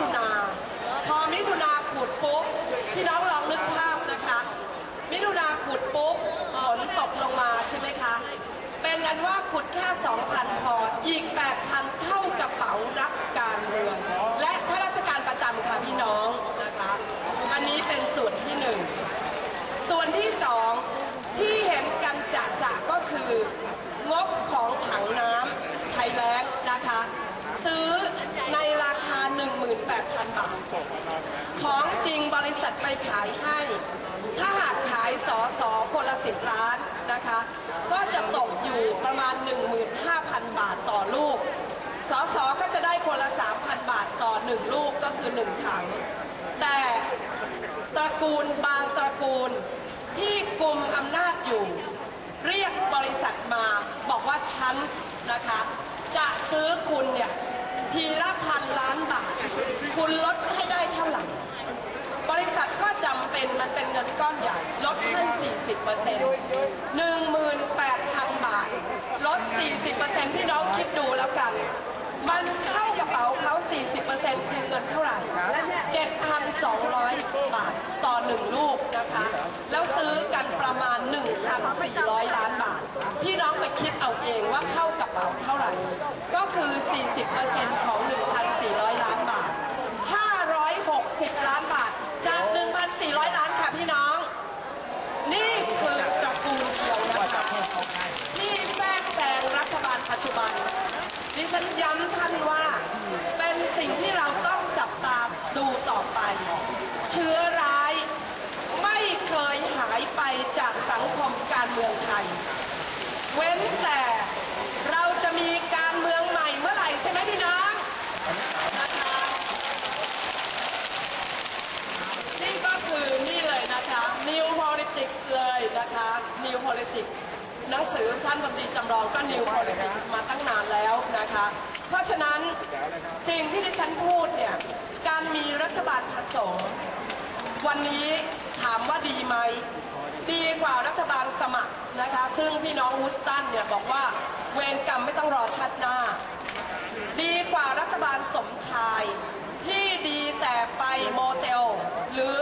ถุนา พอมิถุนาขุดปุ๊บพี่น้องลองนึกภาพนะคะ มิถุนาขุดปุ๊บฝนตกลงมาใช่ไหมคะ เป็นกันว่าขุดแค่2,000พออีก 8,000 เข้ากระเป๋านักการเมืองและข้าราชการประจำค่ะพี่น้องนะคะ อันนี้เป็นส่วนที่หนึ่งส่วนที่สองที่เห็นกันจะจะก็คืองบของถังน้ำไทยแล้งนะคะ ซื้อใน 18,000 บาท ของจริงบริษัทไปขายให้ ถ้าหากขายสอสอคนละสิบล้านนะคะ ก็จะตกอยู่ประมาณ 15,000 บาทต่อลูก สอสอก็จะได้คนละ 3,000 บาทต่อ 1 ลูกก็คือ 1 ถัง แต่ตระกูลบางตระกูลที่กลุ่มอำนาจอยู่ เรียกบริษัทมาบอกว่าฉันนะคะ จะซื้อคุณเนี่ย ทีละพันล้านบาท คุณลดให้ได้เท่าไหร่ บริษัทก็จำเป็นมันเป็นเงินก้อนใหญ่ ลดให้ 40% 18,000บาท ลด 40%พี่น้องคิดดูแล้วกัน มันเข้ากระเป๋าเขา 40%คือเงินเท่าไหร่ 7,200 บาทต่อ1ลูกนะคะ แล้วซื้อกันประมาณ 1,400ล้านบาท พี่น้องไปคิดเอาเองว่าเข้ากระเป๋าเท่าไหร่ ก็คือ 40%ของ 1,400 ล้านบาท 560 ล้านบาท จาก 1,400 ล้านค่ะพี่น้อง นี่คือตระกูลเดียวนะคะที่แทรกแซงรัฐบาลปัจจุบัน ดิ ฉันย้ำท่านว่า เป็นสิ่งที่เราต้องจับตาดูต่อไป เชื้อร้ายไม่เคยหายไปจากสังคมการเมืองไทย เว้นแต่เราจะมีการเมืองใหม่เมื่อไหร่ใช่ไหมพี่น้องนะคะนี่ก็คือนี่เลยนะคะ New Politics เลยนะคะ New Politics หนังสือท่านพลตรีจำลองก็ New Politics สิ่งที่ดิฉันพูดเนี่ย การมีรัฐบาลผสม วันนี้ถามว่าดีไหม ดีกว่ารัฐบาลสมัครนะคะ ซึ่งพี่น้องฮูสตันเนี่ยบอกว่าเวรกรรมไม่ต้องรอชัดหน้า ดีกว่ารัฐบาลสมชาย ที่ดีแต่ไปโมเตล หรือ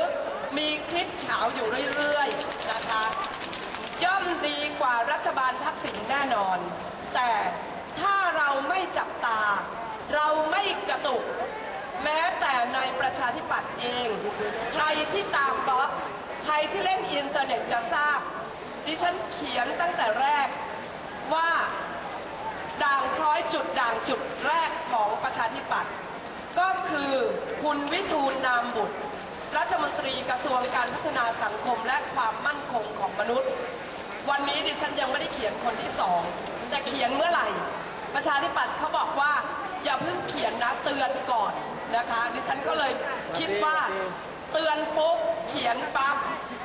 มีคลิปเฉาอยู่เรื่อยๆนะคะ ย่อมดีกว่ารัฐบาลทักษิณแน่นอน แต่ถ้าเราไม่จับตา เราไม่กระตุก แม้แต่ในประชา ธิปัตย์เอง ใครที่ตามบล็อกใครที่เล่นอินเทอร์เน็ตจะทราบ ดิฉันเขียนตั้งแต่แรกว่าด่างพร้อยจุดด่างจุดแรกของประชาธิปัตย์ก็คือคุณวิทูลนามบุตร รัฐมนตรีกระทรวงการพัฒนาสังคมและความมั่นคงของมนุษย์ วันนี้ดิฉันยังไม่ได้เขียนคนที่สองแต่เขียนเมื่อไหร่ ประชาธิปัตย์เขาบอกว่าอย่าเพิ่งเขียนนะเตือนก่อน นะคะ ดิฉันก็เลยคิดว่าเตือนปุ๊บเขียนปั๊บ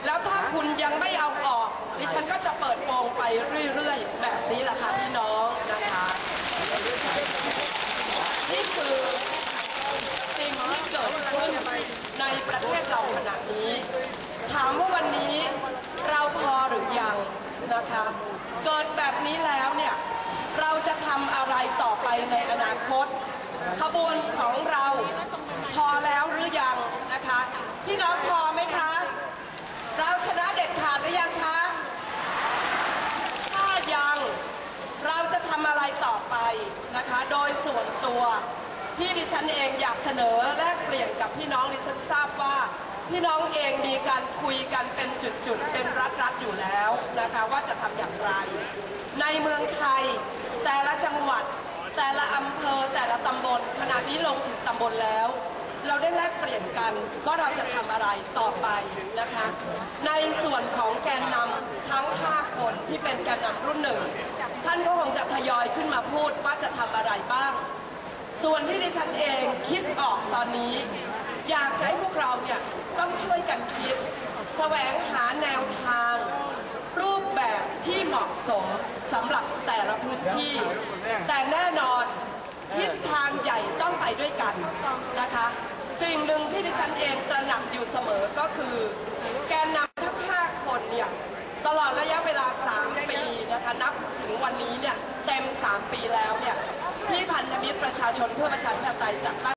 แล้วถ้าคุณยังไม่เอาออก ดิฉันก็จะเปิดโปงไปเรื่อยๆ แบบนี้แหละค่ะพี่น้องนะคะ นี่คือสิ่งที่เกิดขึ้นในประเทศเราขณะนี้ ถามว่าวันนี้เราพอหรือยังนะคะเกิดแบบนี้แล้วเนี่ย เราจะทำอะไรต่อไปในอนาคต ขบวนของเราพอแล้วหรือยังนะคะ พี่น้องพอไหมคะ เราชนะเด็ดขาดห รือยังคะ ถ้ายังเราจะทำอะไรต่อไปนะคะ โดยส่วนตัวที่ดิฉันเองอยากเสนอแลกเปลี่ยนกับพี่น้องดิฉันทราบว่า พี่น้องเองมีการคุยกันเป็นจุดๆ เป็นรัฐๆอยู่แล้วนะคะว่าจะทำอย่างไร ในเมืองไทย แต่ละจังหวัด แต่ละอำเภอแต่ละตำบลขณะนี้ลงถึงตำบลแล้ว เราได้แลกเปลี่ยนกันว่าเราจะทำอะไรต่อไปนะคะ ในส่วนของแกนนำทั้ง 5 คนที่เป็นแกนนำรุ่นหนึ่ง ท่านก็คงจะทยอยขึ้นมาพูดว่าจะทำอะไรบ้าง ส่วนที่ดิฉันเองคิดออกตอนนี้ อยากจะให้พวกเราเนี่ยต้องช่วยกันคิดแสวงหาแนวทางรูปแบบที่เหมาะสมสำหรับแต่ละพื้นที่ แต่แน่นอนทิศ ไปด้วยกันนะคะ สิ่งหนึ่งที่ดิฉันเองตระหนักอยู่เสมอก็คือ แกนนำทั้ง 5 คนเนี่ยตลอดระยะเวลา 3 ปีนะคะนับถึงวันนี้เนี่ยเต็ม 3 ปีแล้วเนี่ยที่พันธมิตรประชาชนเพื่อประชาธิปไตยจะ